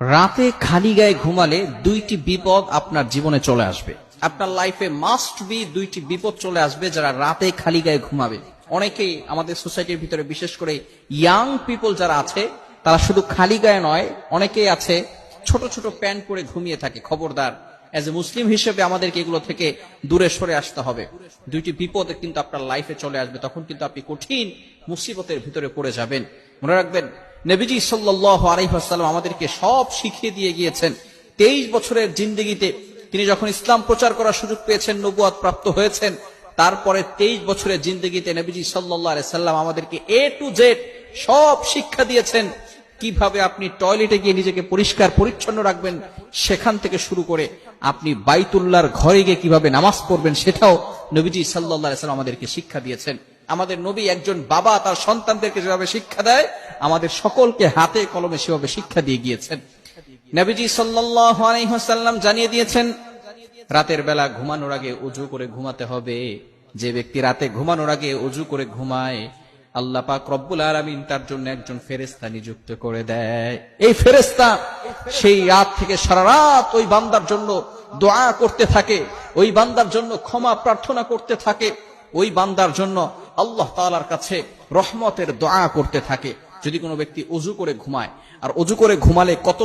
রাতে খালি গায়ে ঘুমালে দুইটি বিপদ আপনার জীবনে চলে আসবে। আপনার লাইফে মাস্ট বি দুইটি বিপদ চলে আসবে যারা রাতে খালি গায়ে ঘুমাবে। অনেকেই আমাদের সোসাইটির ভিতরে বিশেষ করে ইয়াং পিপল যারা আছে, তারা শুধু খালি গায়ে নয়, অনেকেই আছে ছোট ছোট প্যান্ট পরে ঘুমিয়ে থাকে। খবরদার অ্যাজ এ মুসলিম হিসেবে আমাদেরকে এগুলো থেকে দূরে সরে আসতে হবে। দুইটি বিপদ কিন্তু আপনার লাইফে চলে আসবে, তখন কিন্তু আপনি কঠিন মুসিবতের ভিতরে পড়ে যাবেন। মনে রাখবেন নবীজি সাল্লাহ আলহিহাসাল্লাম আমাদেরকে সব শিখিয়ে দিয়ে গিয়েছেন। তেইশ বছরের জিন্দগিতে তিনি যখন ইসলাম প্রচার করার সুযোগ পেয়েছেন, নবুয়াদ প্রাপ্ত হয়েছেন, তারপরে তেইশ বছরের জিন্দগিতে নবীজি সাল্লাহ সাল্লাম আমাদেরকে এ টু জেড সব শিক্ষা দিয়েছেন। কীভাবে আপনি টয়লেটে গিয়ে নিজেকে পরিষ্কার, পরিচ্ছন্ন রাখবেন, সেখান থেকে শুরু করে আপনি বাইতুল্লাহর ঘরে গিয়ে কীভাবে নামাজ পড়বেন সেটাও নবীজি সাল্লাহ সাল্লাম আমাদেরকে শিক্ষা দিয়েছেন। আমাদের নবী একজন বাবা, তার সন্তানদেরকে যেভাবে শিক্ষা দেয় আমাদের সকলকে হাতে কলমে সেভাবে শিক্ষা দিয়ে গিয়েছেন। নবীজি আলাইহাল্লাম জানিয়ে দিয়েছেন, রাতের বেলা ঘুমানোর আগে উজু করে ঘুমাতে হবে। যে ব্যক্তি রাতে ঘুমানোর আগে উজু করে ঘুমায়, আল্লাহ পাক রব্বুল আলমিন তার জন্য একজন ফেরেস্তা নিযুক্ত করে দেয়। এই ফেরেস্তা সেই রাত থেকে সারা রাত ওই বান্দার জন্য দোয়া করতে থাকে, ওই বান্দার জন্য ক্ষমা প্রার্থনা করতে থাকে, ওই বান্দার জন্য আল্লাহ তালার কাছে রহমতের দোয়া করতে থাকে। যদি কোনো ব্যক্তি অজু করে ঘুমায় আর অজু করে ঘুমালে কত